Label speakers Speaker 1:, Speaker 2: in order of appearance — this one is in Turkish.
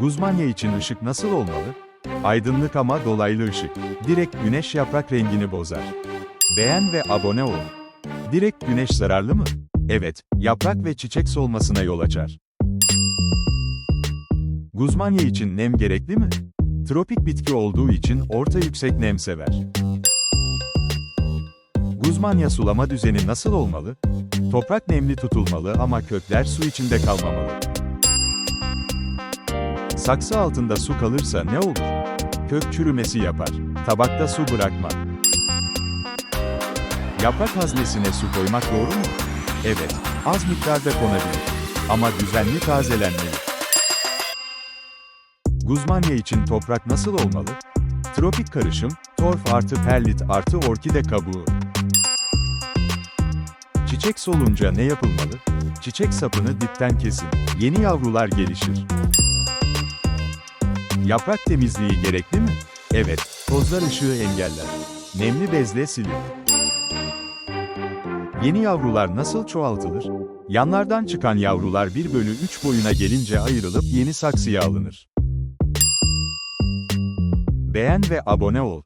Speaker 1: Guzmanya için ışık nasıl olmalı? Aydınlık ama dolaylı ışık. Direkt güneş yaprak rengini bozar. Beğen ve abone ol. Direkt güneş zararlı mı? Evet, yaprak ve çiçek solmasına yol açar. Guzmanya için nem gerekli mi? Tropik bitki olduğu için orta yüksek nem sever. Guzmanya sulama düzeni nasıl olmalı? Toprak nemli tutulmalı ama kökler su içinde kalmamalı. Saksı altında su kalırsa ne olur? Kök çürümesi yapar. Tabakta su bırakma. Yaprak haznesine su koymak doğru mu? Evet, az miktarda konabilir. Ama düzenli tazelenmeli. Guzmanya için toprak nasıl olmalı? Tropik karışım, torf artı perlit artı orkide kabuğu. Çiçek solunca ne yapılmalı? Çiçek sapını dipten kesin. Yeni yavrular gelişir. Yaprak temizliği gerekli mi? Evet, tozlar ışığı engeller. Nemli bezle silin. Yeni yavrular nasıl çoğaltılır? Yanlardan çıkan yavrular 1 bölü 3 boyuna gelince ayrılıp yeni saksıya alınır. Beğen ve abone ol.